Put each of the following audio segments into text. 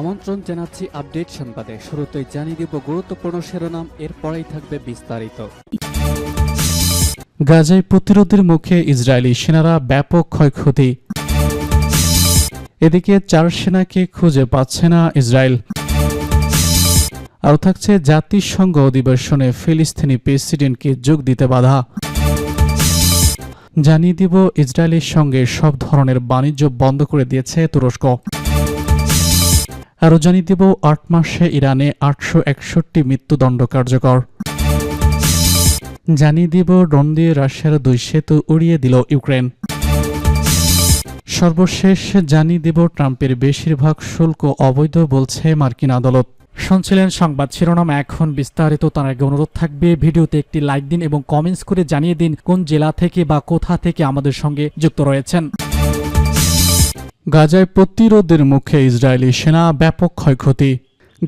আমন্ত্রণ জানাচ্ছি আপডেট সংবাদে। শুরুতেই জানিয়ে দিব গুরুত্বপূর্ণ শিরোনাম, এরপরেই থাকবে বিস্তারিত। গাজায় প্রতিরোধের মুখে ইসরায়েলি সেনারা ব্যাপক ক্ষয়ক্ষতি। এদিকে চার সেনাকে খুঁজে পাচ্ছে না ইসরায়েল। আরও থাকছে জাতিসংঘ অধিবেশনে ফিলিস্তিনি প্রেসিডেন্টকে যোগ দিতে বাধা। জানিয়ে দিব ইসরায়েলের সঙ্গে সব ধরনের বাণিজ্য বন্ধ করে দিয়েছে তুরস্ক। আরও জানিয়ে দিব, আট মাসে ইরানে আটশো একষট্টি মৃত্যুদণ্ড কার্যকর। জানিয়ে দিব, ড্রোন দিয়ে রাশিয়ার দুই সেতু উড়িয়ে দিল ইউক্রেন। সর্বশেষ জানিয়ে দেব, ট্রাম্পের বেশিরভাগ শুল্ক অবৈধ বলছে মার্কিন আদালত। শুনছিলেন সংবাদ শিরোনাম, এখন বিস্তারিত, তার আগে অনুরোধ থাকবে, ভিডিওতে একটি লাইক দিন এবং কমেন্টস করে জানিয়ে দিন কোন জেলা থেকে বা কোথা থেকে আমাদের সঙ্গে যুক্ত রয়েছেন। গাজায় প্রতিরোধের মুখে ইসরায়েলি সেনা ব্যাপক ক্ষয়ক্ষতি।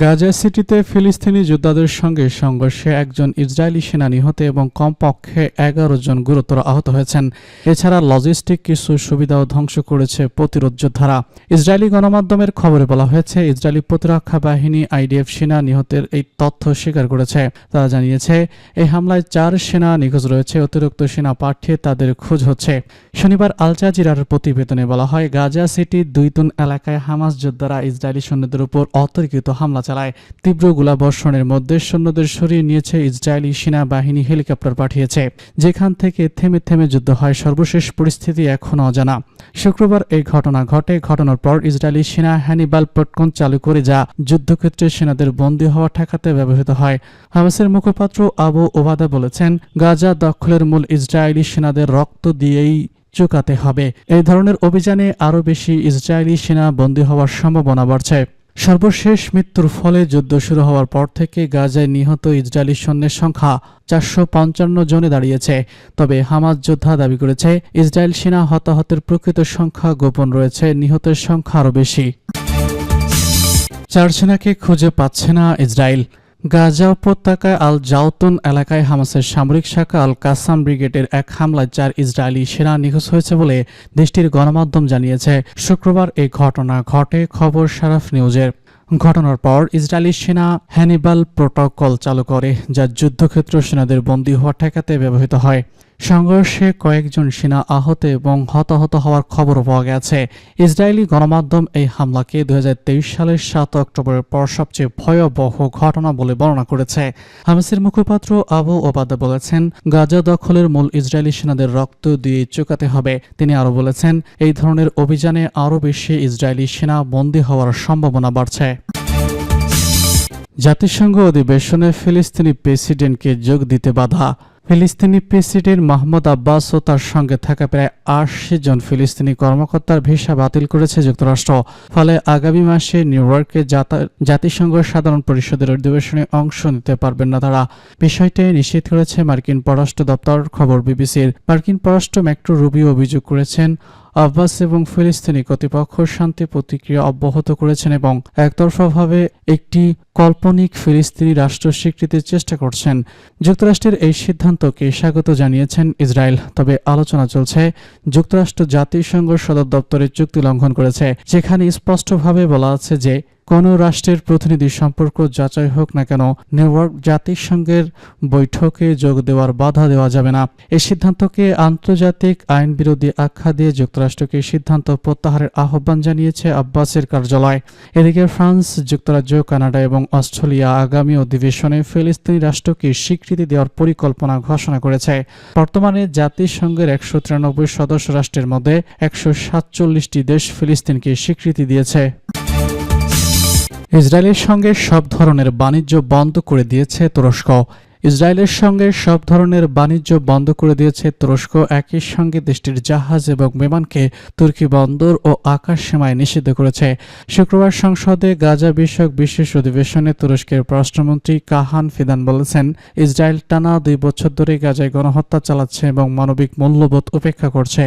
গাজা সিটিতে ফিলিস্তিনি যোদ্ধাদের সঙ্গে সংঘর্ষে একজন ইসরায়েলি সেনা নিহত এবং কমপক্ষে এগারো জন গুরুতর আহত হয়েছেন। এছাড়া লজিস্টিক কিছু সুবিধাও ধ্বংস করেছে প্রতিরোধ যোদ্ধারা। ইসরায়েলি গণমাধ্যমের খবরে বলা হয়েছে, ইসরায়েলি প্রতিরক্ষা বাহিনী আইডিএফ সেনা নিহতের এই তথ্য স্বীকার করেছে। তারা জানিয়েছে, এই হামলায় চার সেনা নিখোঁজ রয়েছে, অতিরিক্ত সেনা পাঠিয়ে তাদের খোঁজ হচ্ছে। শনিবার আল জাজিরার প্রতিবেদনে বলা হয়, গাজা সিটির দুইতুন এলাকায় হামাস যোদ্ধারা ইসরায়েলি সৈন্যদের উপর অতর্কিত হামলা চালায় তীব্র গোলাবর্ষণের মধ্যে সৈন্যদের সরিয়ে নিয়েছে ইসরায়েলি সেনাবাহিনী, হেলিকপ্টার পাঠিয়েছে, যেখান থেকে থেমে থেমে যুদ্ধ হয়। সর্বশেষ পরিস্থিতি এখনও অজানা। শুক্রবার এই ঘটনা ঘটে। ঘটনার পর ইসরায়েলি সেনা হ্যানিবাল পটকন চালু করে যা যুদ্ধক্ষেত্রে সেনাদের বন্দী হওয়া ঠেকাতে ব্যবহৃত হয়। হামাসের মুখপাত্র আবু ওবাদা বলেছেন, গাজা দখলের মূল ইসরায়েলি সেনাদের রক্ত দিয়েই চুকাতে হবে। এই ধরনের অভিযানে আরও বেশি ইসরায়েলি সেনা বন্দী হওয়ার সম্ভাবনা বাড়ছে। সর্বশেষ মৃত্যুর ফলে যুদ্ধ শুরু হওয়ার পর থেকে গাজায় নিহত ইসরায়েলি সৈন্যের সংখ্যা চারশো পঞ্চান্ন জনে দাঁড়িয়েছে। তবে হামাজ যোদ্ধা দাবি করেছে, ইসরায়েল সেনা হতাহতের প্রকৃত সংখ্যা গোপন রয়েছে, নিহতের সংখ্যা আরও বেশি। চার সেনাকে খুঁজে পাচ্ছে না ইসরায়েল। গাজা উপত্যকায় আল জাউতুন এলাকায় হামাসের সামরিক শাখা আল কাসাম ব্রিগেডের এক হামলায় চার ইসরায়েলি সেনা নিখোঁজ হয়েছে বলে দেশটির গণমাধ্যম জানিয়েছে। শুক্রবার এই ঘটনা ঘটে খবর সারাফ নিউজের। ঘটনার পর ইসরায়েলি সেনা হ্যানিবাল প্রোটোকল চালু করে, যা যুদ্ধক্ষেত্র সেনাদের বন্দী হওয়া ঠেকাতে ব্যবহৃত হয়। সংঘর্ষে কয়েকজন সেনা আহত এবং হতাহত হওয়ার খবরও পাওয়া গেছে। ইসরায়েলি গণমাধ্যম এই হামলাকে দু সালের সাত অক্টোবরের পর সবচেয়ে ভয়াবহ ঘটনা বলে বর্ণনা করেছে। হামাসের মুখপাত্র আবু ওবাদা বলেছেন, গাজা দখলের মূল ইসরায়েলি সেনাদের রক্ত দিয়ে চুকাতে হবে। তিনি আরও বলেছেন, এই ধরনের অভিযানে আরও বেশি ইসরায়েলি সেনা বন্দী হওয়ার সম্ভাবনা বাড়ছে। জাতিসংঘ অধিবেশনে ফিলিস্তিনি প্রেসিডেন্টকে যোগ দিতে বাধা। ফিলিস্তিনি প্রেসিডেন্ট মাহমুদ আব্বাস ও তার সঙ্গে থাকা প্রায় আশি জন ফিলিস্তিনি কর্মকর্তার ভিসা বাতিল করেছে যুক্তরাষ্ট্র। ফলে আগামী মাসে নিউ ইয়র্কে জাতিসংঘ সাধারণ পরিষদের অধিবেশনে অংশ নিতে পারবেন না তারা। বিষয়টি নিশ্চিত করেছে মার্কিন পররাষ্ট্র দপ্তর খবর বিবিসির। মার্কিন পররাষ্ট্র ম্যাক্রো রুবি অভিযোগ করেছেন আব্বাস এবং ফিলিস্তিনি কর্তৃপক্ষ শান্তি প্রতিক্রিয়া অব্যাহত করেছেন এবং একতরফাভাবে একটি কাল্পনিক ফিলিস্তিনি রাষ্ট্র স্বীকৃতির চেষ্টা করছেন। যুক্তরাষ্ট্রের এই সিদ্ধান্তকে স্বাগত জানিয়েছেন ইসরায়েল, তবে আলোচনা চলছে, যুক্তরাষ্ট্র জাতিসংঘ সদর দপ্তরের চুক্তি লঙ্ঘন করেছে। যেখানে স্পষ্টভাবে বলা আছে যে কোনো রাষ্ট্রের প্রতিনিধি সম্পর্ক যাচাই হোক না কেন নিউ ইয়র্ক জাতিসংঘের বৈঠকে যোগ দেওয়ার বাধা দেওয়া যাবে না। এই সিদ্ধান্তকে আন্তর্জাতিক আইন বিরোধী আখ্যা দিয়ে যুক্তরাষ্ট্রকে সিদ্ধান্ত প্রত্যাহারের আহ্বান জানিয়েছে আব্বাসের কার্যালয়। এদিকে ফ্রান্স, যুক্তরাজ্য, কানাডা এবং অস্ট্রেলিয়া আগামী অধিবেশনে ফিলিস্তিনি রাষ্ট্রকে স্বীকৃতি দেওয়ার পরিকল্পনা ঘোষণা করেছে। বর্তমানে জাতিসংঘের একশো তিরানব্বই সদস্য রাষ্ট্রের মধ্যে একশো সাতচল্লিশটি দেশ ফিলিস্তিনকে স্বীকৃতি দিয়েছে। ইসরায়েলের সঙ্গে সব ধরনের বাণিজ্য বন্ধ করে দিয়েছে তুরস্ক। ইসরায়েলের সঙ্গে সব ধরনের বাণিজ্য বন্ধ করে দিয়েছে তুরস্ক। একই সঙ্গে দেশটির জাহাজ এবং বিমানকে তুর্কি বন্দর ও আকাশ সীমায় নিষিদ্ধ করেছে। শুক্রবার সংসদে গাজা বিষয়ক বিশেষ অধিবেশনে তুরস্কের পররাষ্ট্রমন্ত্রী কাহান ফিদান বলেছেন, ইসরায়েল টানা দুই বছর ধরে গাজায় গণহত্যা চালাচ্ছে এবং মানবিক মূল্যবোধ উপেক্ষা করছে।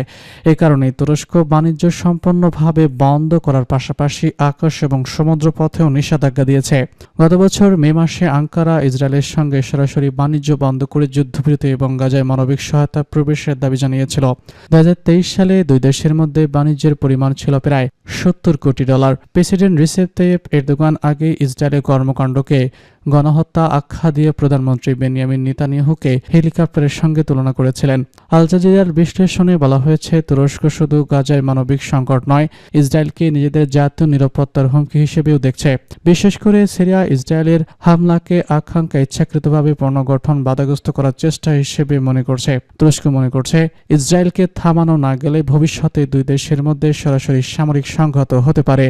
এ কারণেই তুরস্ক বাণিজ্য সম্পূর্ণভাবে বন্ধ করার পাশাপাশি আকাশ এবং সমুদ্র পথেও নিষেধাজ্ঞা দিয়েছে। গত বছর মে মাসে আঙ্কারা ইসরায়েলের সঙ্গে সরাসরি সরাসরি বাণিজ্য বন্ধ করে যুদ্ধবিরতি এবং গাজায় মানবিক সহায়তা প্রবেশের দাবি জানিয়েছিল। দু হাজার তেইশ সালে দুই দেশের মধ্যে বাণিজ্যের পরিমাণ ছিল প্রায় সত্তর কোটি ডলার। প্রেসিডেন্ট রিসেপ এর দোকান আগে ইসরায়েলের কর্মকাণ্ডকে গণহত্যা আখ্যা দিয়ে প্রধানমন্ত্রী বেনিয়ামিন নেতানিয়াহুকে হেলিকপ্টারের সঙ্গে তুলনা করেছিলেন। আল জাজিরার বিশ্লেষণে বলা হয়েছে, তুরস্ক শুধু গাজায় মানবিক সংকট নয়, ইসরায়েলকে নিজেদের জাতীয় নিরাপত্তার হুমকি হিসেবেও দেখছে। বিশেষ করে সিরিয়া, ইসরায়েলের হামলাকে আকাঙ্ক্ষা ইচ্ছাকৃতভাবে পুনর্গঠন বাধাগ্রস্ত করার চেষ্টা হিসেবে মনে করছে। তুরস্ক মনে করছে, ইসরায়েলকে থামানো না গেলে ভবিষ্যতে দুই দেশের মধ্যে সরাসরি সামরিক সংঘাত হতে পারে।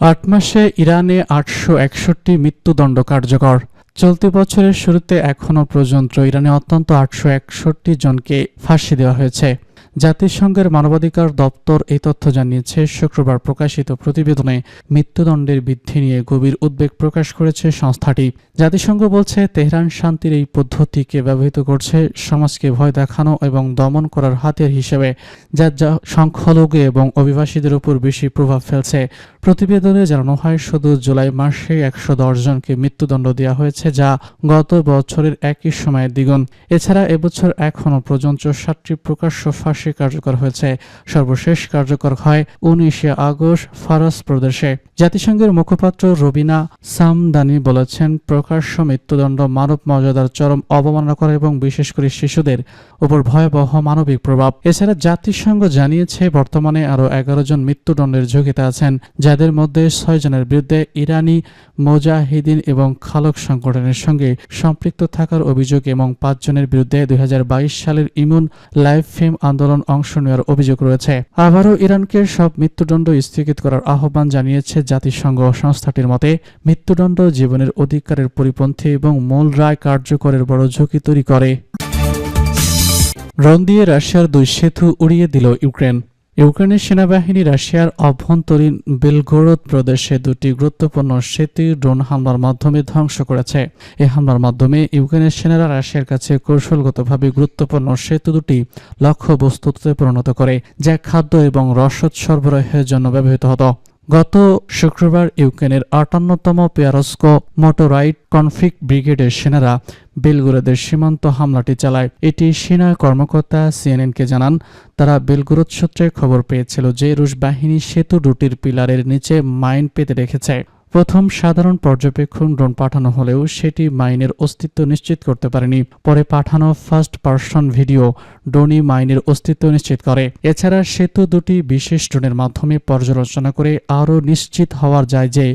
আট মাসে ইরানে আটশো একষট্টি মৃত্যুদণ্ড কার্যকর। চলতি বছরের শুরুতে এখনও পর্যন্ত ইরানে অত্যন্ত আটশো একষট্টি জনকে ফাঁসি দেওয়া হয়েছে। জাতিসংঘের মানবাধিকার দপ্তর এই তথ্য জানিয়েছে, শুক্রবার প্রকাশিত প্রতিবেদনে মৃত্যুদণ্ডের বৃদ্ধি নিয়ে গভীর উদ্বেগ প্রকাশ করেছে সংস্থাটি। জাতিসংঘ বলছে, তেহরান শান্তির এই পদ্ধতিকে ব্যবহৃত করছে সমাজকে ভয় দেখানো এবং দমন করার হাতিয়ার হিসেবে যা যা সংখ্যালঘু এবং অভিবাসীদের উপর বেশি প্রভাব ফেলছে। প্রতিবেদনে জানানো হয়, শুধু জুলাই মাসে একশো দশ জনকে মৃত্যুদণ্ড দেওয়া হয়েছে, যা গত বছরের একই সময়ের দ্বিগুণ। এছাড়া এবছর এখনও পর্যন্ত সাতটি প্রকাশ্য ফাঁসি কার্যকর হয়েছে। সর্বশেষ কার্যকর হয় উনিশে আগস্ট ফারাস প্রদেশে। জাতিসংঘের মুখপাত্র রবিনা সামদানি বলেছেন, প্রকাশ্য মৃত্যুদণ্ড মানব মর্যাদার চরম অবমাননা করে এবং বিশেষ করে শিশুদের উপর ভয়াবহ মানবিক প্রভাব। এছাড়া জাতিসংঘ জানিয়েছে, বর্তমানে আরও এগারো জন মৃত্যুদণ্ডের ঝুঁকিতে আছেন, যাদের মধ্যে ছয় জনের বিরুদ্ধে ইরানি মোজাহিদিন এবং খালক সংগঠনের সঙ্গে সম্পৃক্ত থাকার অভিযোগ এবং পাঁচজনের বিরুদ্ধে দুই হাজার বাইশ সালের ইমুন লাইফ ফেম আন্দোলন অংশ নেওয়ার অভিযোগ রয়েছে। আবারও ইরানকে সব মৃত্যুদণ্ড স্থগিত করার আহ্বান জানিয়েছে জাতিসংঘ সংস্থাটির মতে, মৃত্যুদণ্ড জীবনের অধিকারের পরিপন্থী এবং মূল রায় কার্যকরের বড় ঝুঁকি তৈরি করে। ড্রোন দিয়ে রাশিয়ার দুই সেতু উড়িয়ে দিল ইউক্রেন। ইউক্রেনের সেনাবাহিনী রাশিয়ার অভ্যন্তরীণ বেলগোরদ প্রদেশে দুটি গুরুত্বপূর্ণ সেতু ড্রোন হামলার মাধ্যমে ধ্বংস করেছে। এ হামলার মাধ্যমে ইউক্রেনের সেনারা রাশিয়ার কাছে কৌশলগতভাবে গুরুত্বপূর্ণ সেতু দুটি লক্ষ্যবস্তুতে পরিণত করে, যা খাদ্য এবং রসদ সরবরাহের জন্য ব্যবহৃত হতো। গত শুক্রবার ইউক্রেনের আটান্নতম পেয়ারস্কো মোটোরাইট কনফ্লিক্ট ব্রিগেডের সেনারা বেলগুরদের সীমান্ত হামলাটি চালায়। এটি সেনা কর্মকর্তা সিএনএনকে জানান, তারা বেলগুরদ সূত্রে খবর পেয়েছিল যে রুশ বাহিনী সেতু দুটির পিলারের নিচে মাইন পেতে রেখেছে। প্রথম সাধারণ পর্যবেক্ষণ ড্রোন পাঠানো হলেও সেটি মাইনের অস্তিত্ব নিশ্চিত করতে পারেনি। পরে পাঠানো ফার্স্ট পার্সন ভিডিও ড্রোনই মাইনের অস্তিত্ব নিশ্চিত করে। এছাড়া সেতু দুটি বিশেষ ড্রোনের মাধ্যমে পর্যালোচনা করে আরও নিশ্চিত হওয়ার যায় যে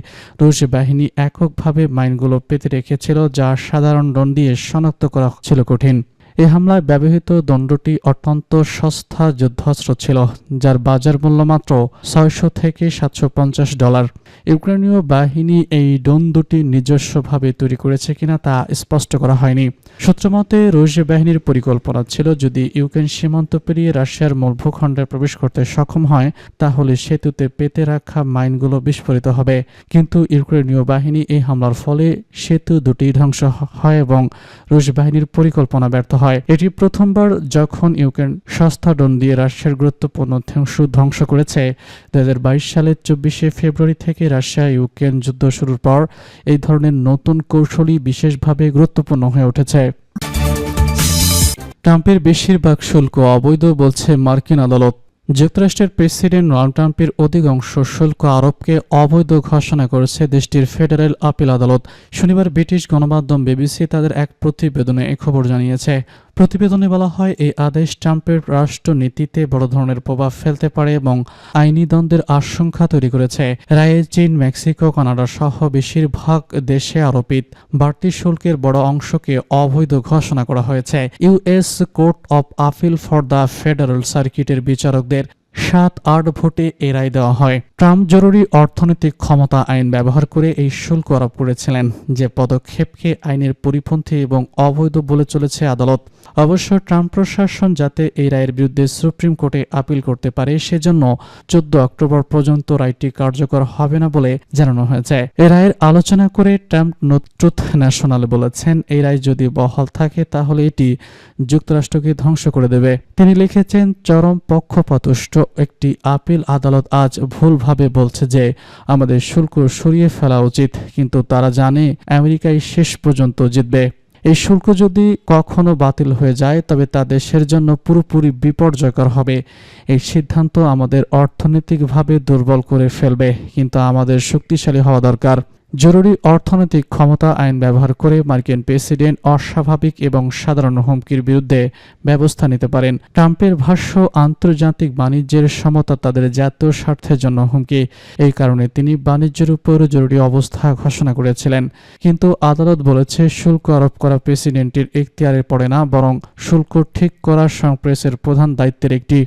রুশ বাহিনী এককভাবে মাইনগুলো পেতে রেখেছিল, যা সাধারণ ড্রোন দিয়ে শনাক্ত করা ছিল কঠিন। এই হামলায় ব্যবহৃত দণ্ডটি অত্যন্ত সস্তা যুদ্ধাস্ত্র ছিল, যার বাজার মূল্য মাত্র ছয়শো থেকে সাতশো পঞ্চাশ ডলার। ইউক্রেনীয় বাহিনী এই ড্রোন দুটি নিজস্বভাবে তৈরি করেছে কিনা তা স্পষ্ট করা হয়নি। সূত্রমতে রুশ বাহিনীর পরিকল্পনা ছিল, যদি ইউক্রেন সীমান্ত পেরিয়ে রাশিয়ার মূল ভূখণ্ডে প্রবেশ করতে সক্ষম হয়, তাহলে সেতুতে পেতে রাখা মাইনগুলো বিস্ফোরিত হবে। কিন্তু ইউক্রেনীয় বাহিনী এই হামলার ফলে সেতু দুটি ধ্বংস হয় এবং রুশ বাহিনীর পরিকল্পনা ব্যর্থ হয়। এটি প্রথমবার যখন ইউক্রেন সস্তা ডন দিয়ে রাশিয়ার গুরুত্বপূর্ণ অংশ ধ্বংস করেছে। দুহাজার বাইশ সালের চব্বিশে ফেব্রুয়ারি থেকে রাশিয়া ইউক্রেন যুদ্ধ শুরুর পর এই ধরনের নতুন কৌশলই বিশেষভাবে গুরুত্বপূর্ণ হয়ে উঠেছে। ট্রাম্পের বেশিরভাগ শুল্ক অবৈধ বলছে মার্কিন আদালত। যুক্তরাষ্ট্রের প্রেসিডেন্ট ডোনাল্ড ট্রাম্পের অধিকাংশ শুল্ক আরোপকে অবৈধ ঘোষণা করেছে দেশটির ফেডারেল আপিল আদালত। শনিবার ব্রিটিশ গণমাধ্যম বিবিসি তাদের এক প্রতিবেদনে এ খবর জানিয়েছে। প্রতিবেদনে বলা হয়, এই আদেশ ট্রাম্পের রাষ্ট্রনীতিতে বড় ধরনের প্রভাব ফেলতে পারে এবং আইনি দ্বন্দ্বের আশঙ্কা তৈরি করেছে। রায়ে চীন, মেক্সিকো, কানাডা সহ বেশিরভাগ দেশে আরোপিত বাড়তি শুল্কের বড় অংশকে অবৈধ ঘোষণা করা হয়েছে। US court of appeal for the federal সার্কিটের বিচারকদের সাত আট ভোটে এ রায় দেওয়া হয়। ট্রাম্প জরুরি অর্থনৈতিক ক্ষমতা আইন ব্যবহার করে এই শুল্ক আরোপ করেছিলেন, যে পদক্ষেপকে আইনের পরিপন্থী এবং অবৈধ বলে চলেছে আদালত। অবশ্য ট্রাম্প প্রশাসন যাতে এই রায়ের বিরুদ্ধে সুপ্রিম কোর্টে আপিল করতে পারে, সেজন্য চোদ্দ অক্টোবর পর্যন্ত রায়টি কার্যকর হবে না বলে জানানো হয়েছে। এ রায়ের আলোচনা করে ট্রাম্প ট্রুথ ন্যাশনাল বলেছেন এই রায় যদি বহাল থাকে, তাহলে এটি যুক্তরাষ্ট্রকে ধ্বংস করে দেবে। তিনি লিখেছেন, চরম পক্ষপাতুষ্ট একটি আপিল আদালত আজ ভুলভাবে বলছে যে আমাদের শুল্ক সরিয়ে ফেলা উচিত, কিন্তু তারা জানে আমেরিকাই শেষ পর্যন্ত জিতবে। এই শুল্ক যদি কখনো বাতিল হয়ে যায়, তবে তা দেশের জন্য পুরোপুরি বিপর্যয়কর হবে। এই সিদ্ধান্ত আমাদের অর্থনৈতিকভাবে দুর্বল করে ফেলবে, কিন্তু আমাদের শক্তিশালী হওয়া দরকার। জরুরি অর্থনৈতিক ক্ষমতা আইন ব্যবহার করে মার্কিন প্রেসিডেন্ট অস্বাভাবিক এবং সাধারণ হুমকির বিরুদ্ধে ব্যবস্থা নিতে পারেন। ট্রাম্পের ভাষ্য, আন্তর্জাতিক বাণিজ্যের সমতা তাদের জাতীয় স্বার্থের জন্য হুমকি। এই কারণে তিনি বাণিজ্যের উপর জরুরি অবস্থা ঘোষণা করেছিলেন। কিন্তু আদালত বলেছে, শুল্ক আরোপ করা প্রেসিডেন্টের এখতিয়ারে পড়ে না, বরং শুল্ক ঠিক করা সংপ্রেসের প্রধান দায়িত্বের একটি